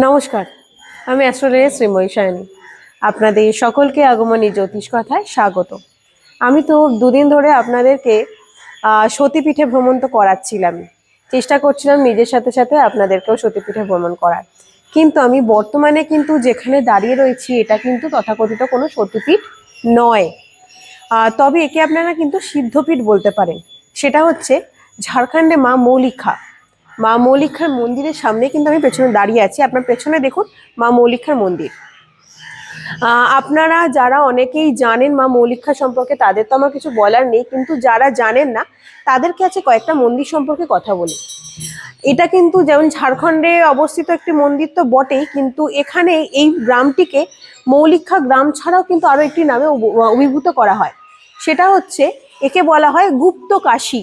নমস্কার, আমি অ্যাস্ট্রোলজি শ্রীময়ী সায়নী আপনাদের সকলকে আগমনী জ্যোতিষ কথায় স্বাগত। আমি তো দুদিন ধরে আপনাদেরকে সতীপীঠে ভ্রমণ তো করাচ্ছিলাম। চেষ্টা করছিলাম নিজের সাথে সাথে আপনাদেরকেও সতীপীঠে ভ্রমণ করার। কিন্তু আমি বর্তমানে কিন্তু যেখানে দাঁড়িয়ে রয়েছি, এটা কিন্তু তথাকথিত কোনো সতীপীঠ নয়। তবে একে আপনারা কিন্তু সিদ্ধপীঠ বলতে পারেন। সেটা হচ্ছে ঝাড়খণ্ডে মা মৌলিকা। মা মৌলিকার মন্দিরের সামনে কিন্তু আমি পেছনে দাঁড়িয়ে আছি। আপনার পেছনে দেখুন মা মৌলিকার মন্দির। আপনারা যারা অনেকেই জানেন মা মৌলিকা সম্পর্কে, তাদের তো আমার কিছু বলার নেই, কিন্তু যারা জানেন না, তাদের কাছে কয়েকটা মন্দির সম্পর্কে কথা বলি। এটা কিন্তু যেমন ঝাড়খণ্ডে অবস্থিত একটি মন্দির তো বটেই, কিন্তু এখানে এই গ্রামটিকে মৌলিকা গ্রাম ছাড়াও কিন্তু আরও একটি নামে অভিভূত করা হয়। সেটা হচ্ছে, একে বলা হয় গুপ্ত কাশী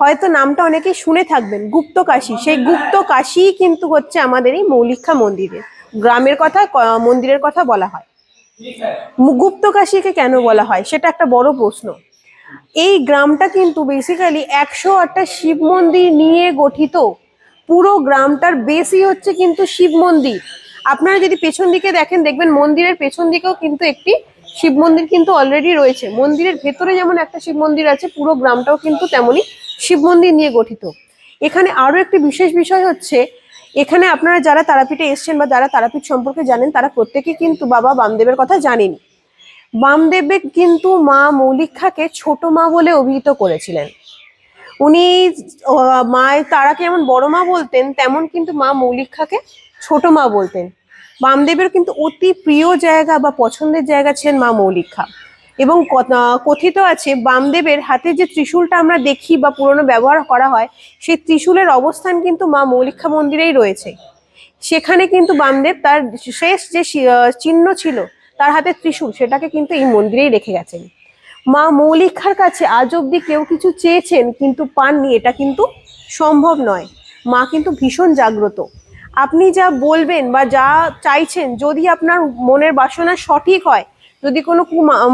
হয়তো নামটা অনেকেই শুনে থাকবেন, গুপ্ত কাশী। সেই গুপ্ত কাশী কিন্তু হচ্ছে আমাদের এই মৌলিকা মন্দিরে গ্রামের কথা মন্দিরের কথা বলা হয়। গুপ্ত কাশীকে কেন বলা হয়? সেটা একটা বড় প্রশ্ন। এই গ্রামটা কিন্তু বেসিক্যালি একশো আটটা শিব মন্দির নিয়ে গঠিত। পুরো গ্রামটার বেশি হচ্ছে কিন্তু শিব মন্দির। আপনারা যদি পেছন দিকে দেখেন, দেখবেন মন্দিরের পেছন দিকেও কিন্তু একটি শিব মন্দির কিন্তু অলরেডি রয়েছে। মন্দিরের ভেতরে যেমন একটা শিব মন্দির আছে, পুরো গ্রামটাও কিন্তু তেমনই শিব মন্দির নিয়ে গঠিত। এখানে আরও একটি বিশেষ বিষয় হচ্ছে, এখানে আপনারা যারা তারাপীঠে এসছেন বা যারা তারাপীঠ সম্পর্কে জানেন, তারা প্রত্যেকে কিন্তু বাবা বামদেবের কথা জানেন। বামদেবে কিন্তু মা মৌলিকাকে ছোট মা বলে অভিহিত করেছিলেন। উনি মায়ের তারাকে যেমন বড় মা বলতেন, তেমন কিন্তু মা মৌলিকাকে ছোট মা বলতেন। বামদেবের কিন্তু অতি প্রিয় জায়গা বা পছন্দের জায়গা ছিলেন মা মৌলিকা এবং কথিত আছে বামদেবের হাতে যে ত্রিশূলটা আমরা দেখি বা পুরনো ব্যবহার করা হয়, সেই ত্রিশূলের অবস্থান কিন্তু মা মৌলিক্ষা মন্দিরেই রয়েছে। সেখানে কিন্তু বামদেব তার শেষ যে চিহ্ন ছিল, তার হাতে ত্রিশূল, সেটাকে কিন্তু এই মন্দিরেই রেখে গেছেন। মা মৌলিক্ষার কাছে আজ অব্দি কেউ কিছু চেয়েছেন, কিন্তু পাননি, এটা কিন্তু সম্ভব নয়। মা কিন্তু ভীষণ জাগ্রত। আপনি যা বলবেন বা যা চাইছেন, যদি আপনার মনের বাসনা সঠিক হয় যদি কোনো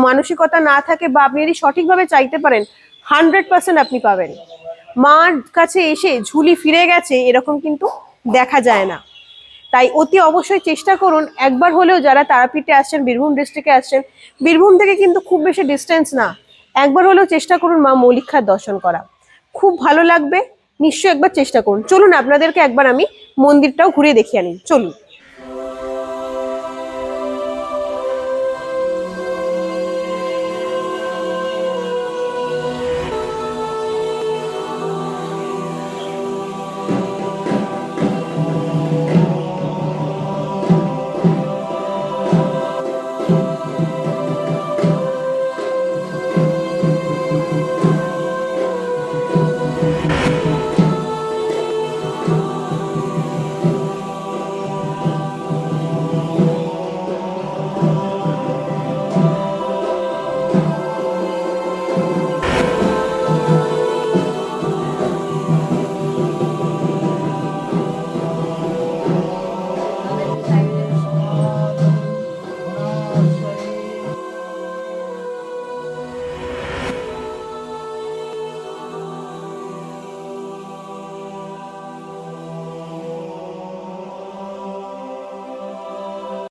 মানসিকতা না থাকে বা আপনি যদি সঠিকভাবে চাইতে পারেন হান্ড্রেড পার্সেন্ট আপনি পাবেন। মার কাছে এসে ঝুলি ফিরে গেছে, এরকম কিন্তু দেখা যায় না। তাই অতি অবশ্যই চেষ্টা করুন, একবার হলেও যারা তারাপীঠে আসছেন, বীরভূম ডিস্ট্রিক্টে আসছেন, বীরভূম থেকে কিন্তু খুব বেশি ডিস্টেন্স না। একবার হলেও চেষ্টা করুন মা মৌলিকার দর্শন করা। খুব ভালো লাগবে, নিশ্চয়ই একবার চেষ্টা করুন। চলুন, আপনাদেরকে একবার আমি মন্দিরটাও ঘুরে দেখিয়ে আনি। চলুন।